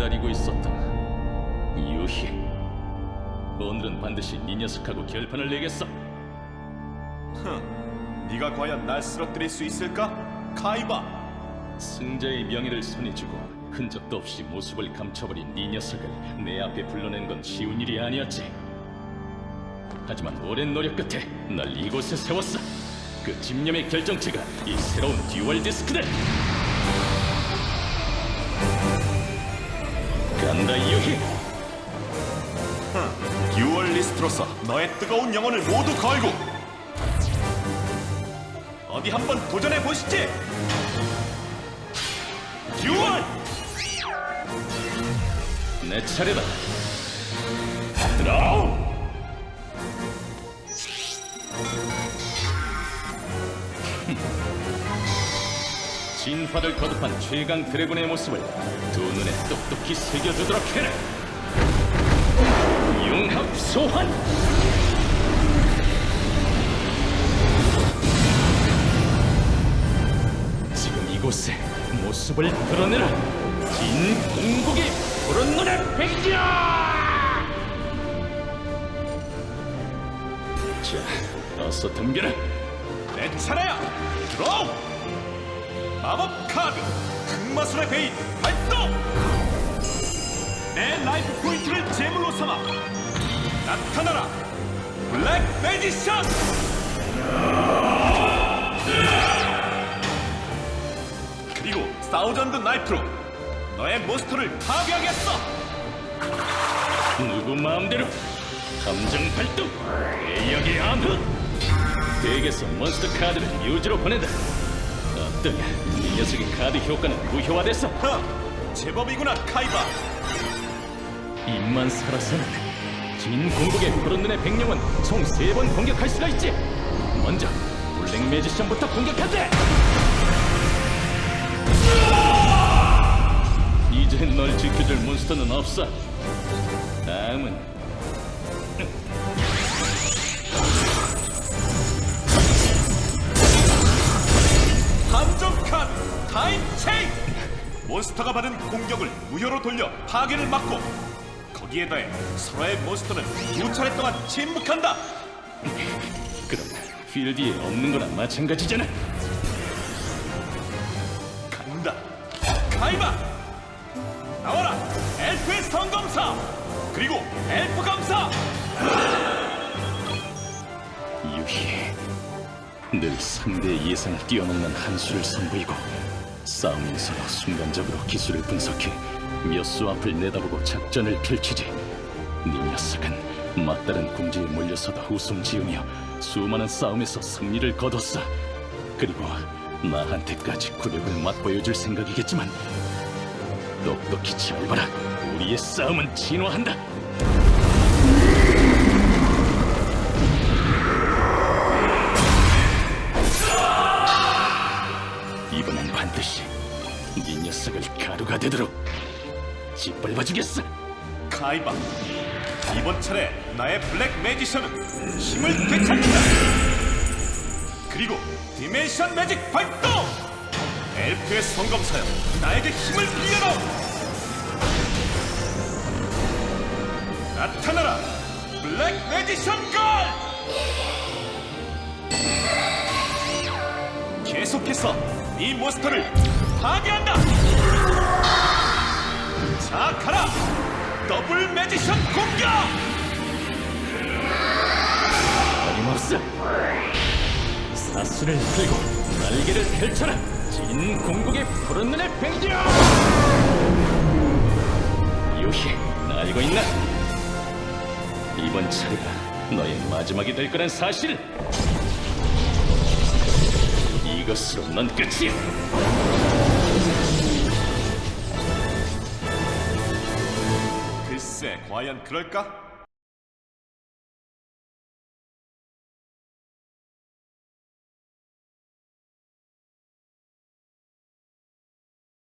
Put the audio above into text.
알고 있었다. 유희. 오늘은 반드시 네 녀석하고 결판을 내겠어. 흥, 네가 과연 날 쓰러뜨릴 수 있을까? 카이바. 승자의 명예를 손에 쥐고 흔적도 없이 모습을 감춰버린 네 녀석을 내 앞에 불러낸 건 쉬운 일이 아니었지. 하지만 오랜 노력 끝에 날 이곳에 세웠어. 그 집념의 결정체가 이 새로운 듀얼 디스크다. 간다 유희. 듀얼리스트로서 너의 뜨거운 영혼을 모두 걸고 어디 한번 도전해 보시지. 듀얼. 내 차례다. 드라우. 진화를 거듭한 최강 드래곤의 모습을 두 눈에 똑똑히 새겨두도록 해라. 융합 소환. 지금 이곳에 모습을 드러내라. 진 공국의 푸른 눈의 백이야! 자, 어서 덤벼라. 내 차례야. 드로우. 마법 카드 흑마술의 베인 발동. 내 라이프 포인트를 제물로 삼아 나타나라. 블랙 매지션. 그리고 사우전드 나이트로 너의 몬스터를 파괴하겠어. 누구 마음대로 감정 발동 대역의 암흑 덱에서 몬스터 카드를 뮤즈로 보낸다 어떠냐? 이 녀석의 카드 효과는 무효화됐어. 허, 제법이구나 카이바. 입만 살아서는 진 공국의 푸른 눈의 백령은 총 세 번 공격할 수가 있지. 먼저 블랙 매지션부터 공격한대 이제 널 지켜줄 몬스터는 없어. 다음은 몬스터가 받은 공격을 무효로 돌려 파괴를 막고 거기에 더해 서로의 몬스터는 두 차례 동안 침묵한다. 그럼 필드에 없는 거나 마찬가지잖아. 간다. 카이바! 나와라! 엘프의 성검사! 그리고 엘프 감사! 유희 늘 상대의 예상을 뛰어넘는 한수를 선보이고 싸움에서도 순간적으로 기술을 분석해 몇 수 앞을 내다보고 작전을 펼치지. 네 녀석은 막다른 궁지에 몰려서도 웃음 지으며 수많은 싸움에서 승리를 거뒀어. 그리고 나한테까지 굴욕을 맛보여줄 생각이겠지만 똑똑히 잘 봐라 우리의 싸움은 진화한다 네 녀석을 가루가 되도록 짓밟아 주겠어. 카이바 이번 차례 나의 블랙 매지션은 힘을 되찾는다. 그리고 디멘션 매직 발동! 엘프의 성검사여 나에게 힘을 빌려라! 나타나라 블랙 매지션 걸 계속해서 이 몬스터를 파괴한다! 자 가라! 더블 매지션 공격! 어림없어. 사슬을 풀고 날개를 펼쳐라. 진 공국의 푸른 백령 유희 나 알고 있나? 이번 차례가 너의 마지막이 될 거란 사실 이것으로 넌 끝이야 글쎄 과연 그럴까?